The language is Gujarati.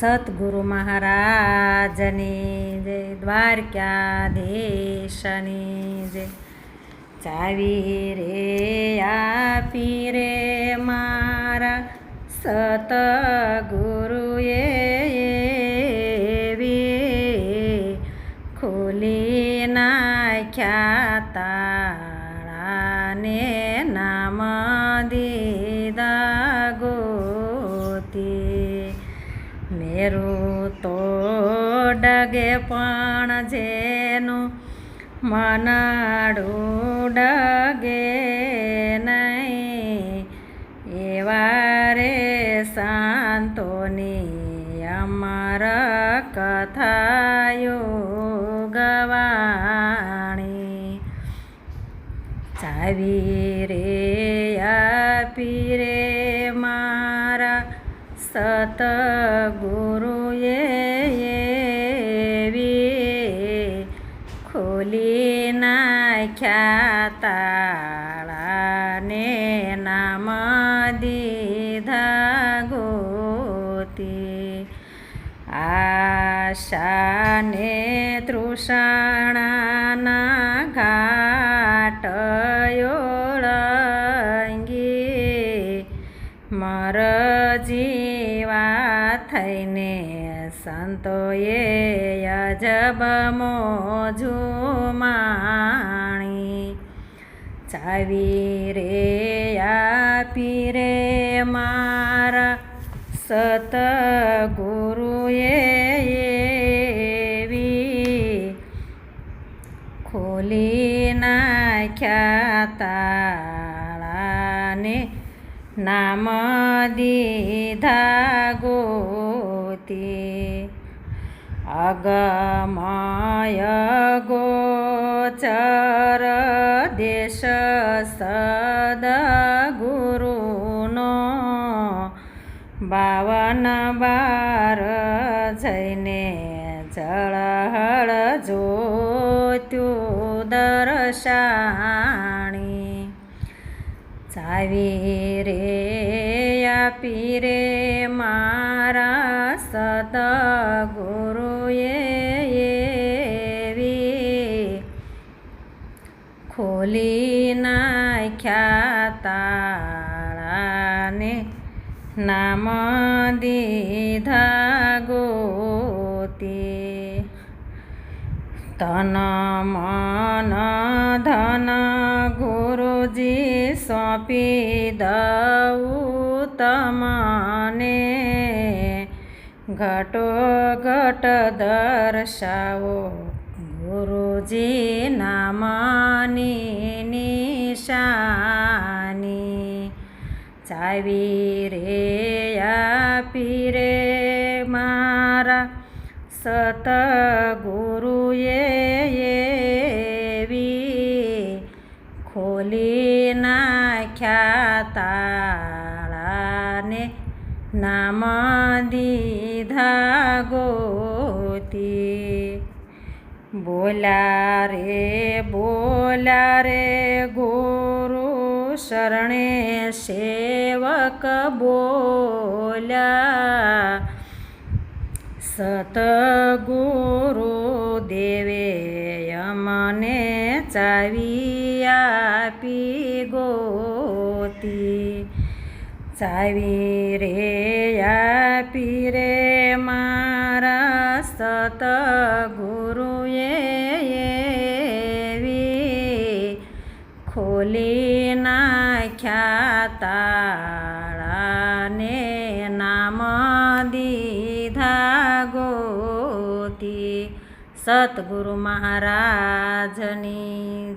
સતગુરુ મહારાજની જય દ્વારકાધીશની જય. ચાવી રે આપી રે મારા સતગુરુએ મેરું તો ડગે પણ જેનું મનાડું ડગે નહીં. એવા રે શાંતોની અમર કથાયો ગવાણી. ચાવી રે, આપી રે મારા सत गुरु ये ये भी। खोली न ख्या ने नाम दीधा गोती। आशा ने तृषण न घाटयो થઈને સંતોએ અજબ મોજુમાણી ચાવી રે, આપી રે મારા સતગુરુએ એવી. ખોલી નાખ્યા તાળાને નામ દીધા ગોતી અગમય ગોચર દેશ સદગુરુનો બાવન બાર જઈને જળહળ જોત્યું દર્શાણી ચાવી રે આપી રે મારા સતગુરુએ એવી ખોલી નાખ્યા તાળાને નામ દીધા ગોતી તન મન ધન ગુરુજી સોંપી દઉં તમને ઘટો ઘટ દર્શાવો. ગુરુજી નામની નિશાની. ચાવી રે, આપી રે મારા સતગુરુએ એવી ખોલી નાખ્યા તાળાને નામ દીધા ગોતી બોલા રે બોલા રે ગુરુ શરણે સેવક બોલ્યા સતગુરુ દેવે અમને ચાવી આપી ગોતી ચાવી રે મારા સત ગુરુએ એવી ખોલી નાખ્યા તાળાને નામ દીધા ગોતી. સતગુરુ મહારાજની